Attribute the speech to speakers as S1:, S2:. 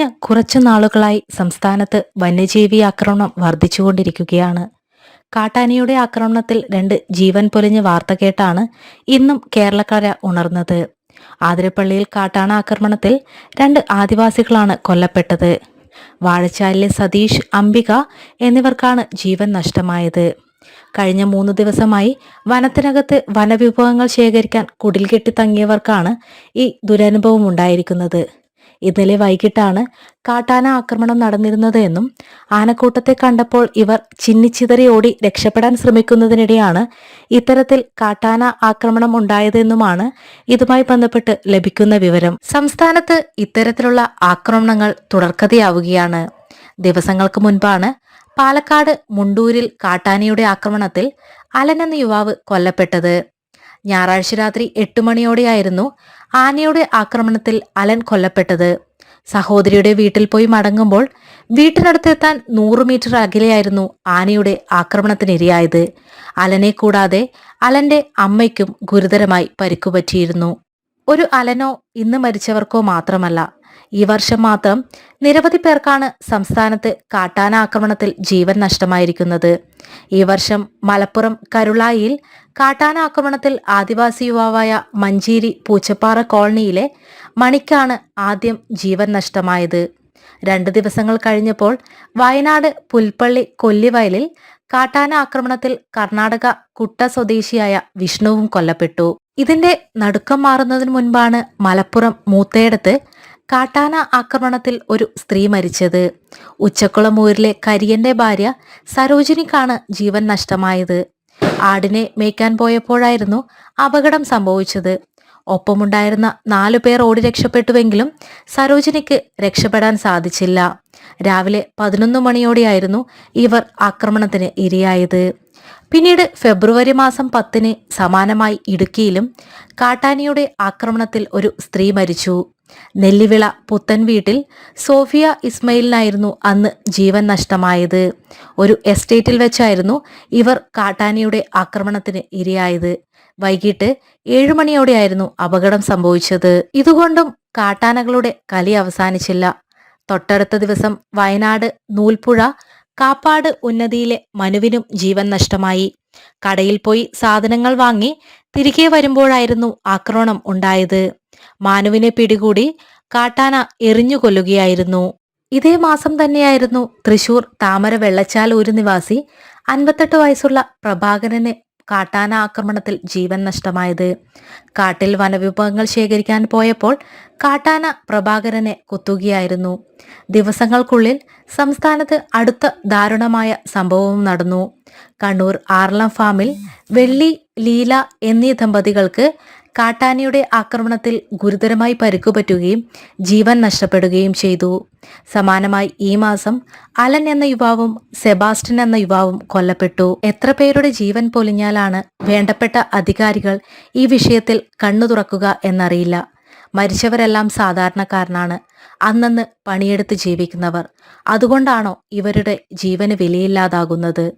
S1: കഴിഞ്ഞ കുറച്ചു നാളുകളായി സംസ്ഥാനത്ത് വന്യജീവി ആക്രമണം വർദ്ധിച്ചുകൊണ്ടിരിക്കുകയാണ്. കാട്ടാനയുടെ ആക്രമണത്തിൽ രണ്ട് ജീവൻ പൊലിഞ്ഞ വാർത്ത കേട്ടാണ് ഇന്നും കേരളക്കര ഉണർന്നത്. ആതിരപ്പള്ളിയിൽ കാട്ടാന ആക്രമണത്തിൽ രണ്ട് ആദിവാസികളാണ് കൊല്ലപ്പെട്ടത്. വാഴച്ചാലിലെ സതീഷ് അംബിക എന്നിവർക്കാണ് ജീവൻ നഷ്ടമായത്. കഴിഞ്ഞ മൂന്ന് ദിവസമായി വനത്തിനകത്ത് വനവിഭവങ്ങൾ ശേഖരിക്കാൻ കുടിൽ കെട്ടി തങ്ങിയവർക്കാണ് ഈ ദുരനുഭവം ഉണ്ടായിരിക്കുന്നത്. ഇന്നലെ വൈകിട്ടാണ് കാട്ടാന ആക്രമണം നടന്നിരുന്നത് എന്നും ആനക്കൂട്ടത്തെ കണ്ടപ്പോൾ ഇവർ ചിന്നിച്ചിതറി ഓടി രക്ഷപ്പെടാൻ ശ്രമിക്കുന്നതിനിടെയാണ് ഇത്തരത്തിൽ കാട്ടാന ആക്രമണം ഉണ്ടായതെന്നുമാണ് ഇതുമായി ബന്ധപ്പെട്ട് ലഭിക്കുന്ന വിവരം. സംസ്ഥാനത്ത് ഇത്തരത്തിലുള്ള ആക്രമണങ്ങൾ തുടർക്കഥയാവുകയാണ്. ദിവസങ്ങൾക്ക് മുൻപാണ് പാലക്കാട് മുണ്ടൂരിൽ കാട്ടാനയുടെ ആക്രമണത്തിൽ അലൻ എന്ന യുവാവ് കൊല്ലപ്പെട്ടത്. ഞായറാഴ്ച രാത്രി എട്ട് മണിയോടെയായിരുന്നു ആനയുടെ ആക്രമണത്തിൽ അലൻ കൊല്ലപ്പെട്ടത്. സഹോദരിയുടെ വീട്ടിൽ പോയി മടങ്ങുമ്പോൾ വീട്ടിനടുത്തെത്താൻ നൂറ് മീറ്റർ അകലെയായിരുന്നു ആനയുടെ ആക്രമണത്തിനിരയായത്. അലനെ കൂടാതെ അലന്റെ അമ്മയ്ക്കും ഗുരുതരമായി പരിക്കുപറ്റിയിരുന്നു. ഒരു അലനോ ഇന്ന് മരിച്ചവർക്കോ മാത്രമല്ല ഈ വർഷം മാത്രം നിരവധി പേർക്കാണ് സംസ്ഥാനത്ത് കാട്ടാന ആക്രമണത്തിൽ ജീവൻ നഷ്ടമായിരിക്കുന്നത്. ഈ വർഷം മലപ്പുറം കരുളായിൽ കാട്ടാന ആക്രമണത്തിൽ ആദിവാസി യുവാവായ മഞ്ചേരി പൂച്ചപ്പാറ കോളനിയിലെ മണിക്കാണ് ആദ്യം ജീവൻ നഷ്ടമായത്. രണ്ട് ദിവസങ്ങൾ കഴിഞ്ഞപ്പോൾ വയനാട് പുൽപ്പള്ളി കൊല്ലിവയലിൽ കാട്ടാന ആക്രമണത്തിൽ കർണാടക കുട്ട സ്വദേശിയായ വിഷ്ണുവും കൊല്ലപ്പെട്ടു. ഇതിന്റെ നടുക്കം മാറുന്നതിന് മുൻപാണ് മലപ്പുറം മൂത്തയിടത്ത് കാട്ടാന ആക്രമണത്തിൽ ഒരു സ്ത്രീ മരിച്ചത്. ഉച്ചക്കുളമൂരിലെ കരിയന്റെ ഭാര്യ സരോജിനിക്കാണ് ജീവൻ നഷ്ടമായത്. ആടിനെ മേയ്ക്കാൻ പോയപ്പോഴായിരുന്നു അപകടം സംഭവിച്ചത്. ഒപ്പമുണ്ടായിരുന്ന നാലു പേർ ഓടി രക്ഷപ്പെട്ടുവെങ്കിലും സരോജിനിക്ക് രക്ഷപ്പെടാൻ സാധിച്ചില്ല. രാവിലെ പതിനൊന്ന് മണിയോടെയായിരുന്നു ഇവർ ആക്രമണത്തിന് ഇരയായത്. പിന്നീട് ഫെബ്രുവരി മാസം പത്തിന് സമാനമായി ഇടുക്കിയിലും കാട്ടാനിയുടെ ആക്രമണത്തിൽ ഒരു സ്ത്രീ മരിച്ചു. നെല്ലിവിള പുത്തൻ വീട്ടിൽ സോഫിയ ഇസ്മയിലിനായിരുന്നു അന്ന് ജീവൻ നഷ്ടമായത്. ഒരു എസ്റ്റേറ്റിൽ വെച്ചായിരുന്നു ഇവർ കാട്ടാനിയുടെ ആക്രമണത്തിന് ഇരയായത്. വൈകിട്ട് ഏഴുമണിയോടെയായിരുന്നു അപകടം സംഭവിച്ചത്. ഇതുകൊണ്ടും കാട്ടാനകളുടെ കലി അവസാനിച്ചില്ല. തൊട്ടടുത്ത ദിവസം വയനാട് നൂൽപ്പുഴ കാപ്പാട് ഉന്നതിയിലെ മനുവിനും ജീവൻ നഷ്ടമായി. കടയിൽ പോയി സാധനങ്ങൾ വാങ്ങി തിരികെ വരുമ്പോഴായിരുന്നു ആക്രമണം ഉണ്ടായത്. മാനുവിനെ പിടികൂടി കാട്ടാന എറിഞ്ഞു കൊല്ലുകയായിരുന്നു. ഇതേ മാസം തന്നെയായിരുന്നു തൃശൂർ താമര വെള്ളച്ചാലൂര് നിവാസി അൻപത്തെട്ട് വയസ്സുള്ള പ്രഭാകരന് കാട്ടാന ആക്രമണത്തിൽ ജീവൻ നഷ്ടമായത്. കാട്ടിൽ വനവിഭവങ്ങൾ ശേഖരിക്കാൻ പോയപ്പോൾ കാട്ടാന പ്രഭാകരനെ കുത്തുകയായിരുന്നു. ദിവസങ്ങൾക്കുള്ളിൽ സംസ്ഥാനത്ത് അടുത്ത ദാരുണമായ സംഭവവും നടന്നു. കണ്ണൂർ ആർലം ഫാമിൽ വെള്ളി ലീല എന്നീ ദമ്പതികൾക്ക് കാട്ടാനയുടെ ആക്രമണത്തിൽ ഗുരുതരമായി പരിക്കുപറ്റുകയും ജീവൻ നഷ്ടപ്പെടുകയും ചെയ്തു. സമാനമായി ഈ മാസം അലൻ എന്ന യുവാവും സെബാസ്റ്റ്യൻ എന്ന യുവാവും കൊല്ലപ്പെട്ടു. എത്ര പേരുടെ ജീവൻ പൊലിഞ്ഞാലാണ് വേണ്ടപ്പെട്ട അധികാരികൾ ഈ വിഷയത്തിൽ കണ്ണു തുറക്കുക എന്നറിയില്ല. മരിച്ചവരെല്ലാം സാധാരണക്കാരനാണ്. അന്നന്ന് പണിയെടുത്ത് ജീവിക്കുന്നവർ. അതുകൊണ്ടാണോ ഇവരുടെ ജീവന് വിലയില്ലാതാകുന്നത്?